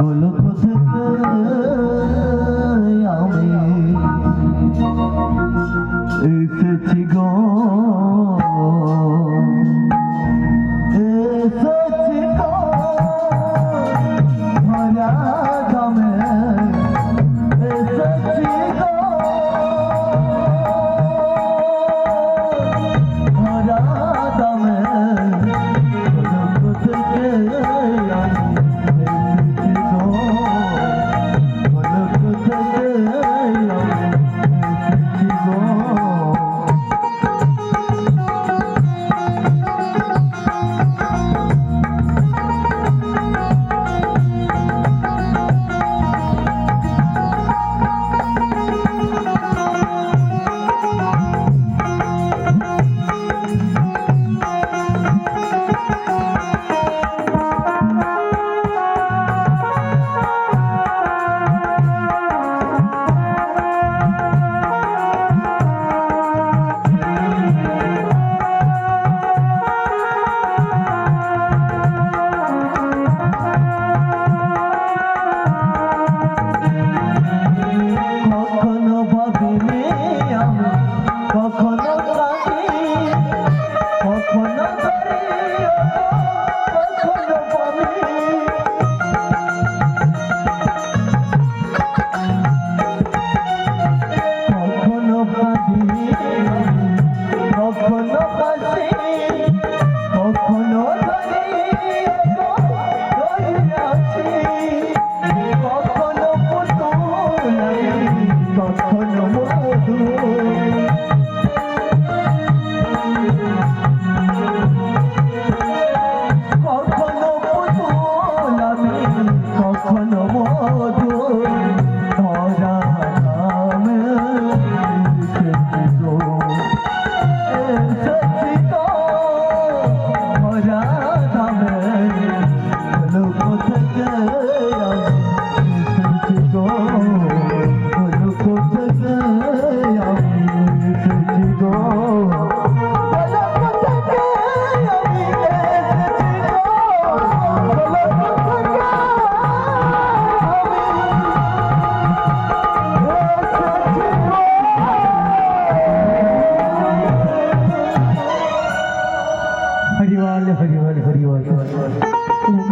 গল্প থেকে আমি এসেছি গো। এসে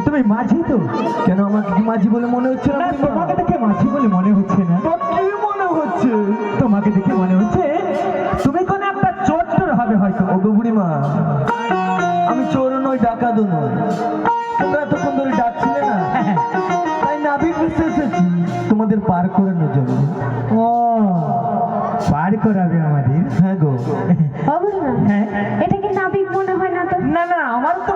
তুমি মাঝি তো? কেন আমার মাঝি বলে মনে হচ্ছে না? তোমাকে দেখে মাঝি বলে মনে হচ্ছে না। চোর ডাকা দু তোমরা এতক্ষণ ধরে ডাকছিলে না? তাই নাবিক এসেছি। তোমাদের পার করানোর জন্য। ও পার করাবে আমাদের? হ্যাঁ গো। হ্যাঁ। এটা কি নাবিক মনে হয় না তো? না না আমার তো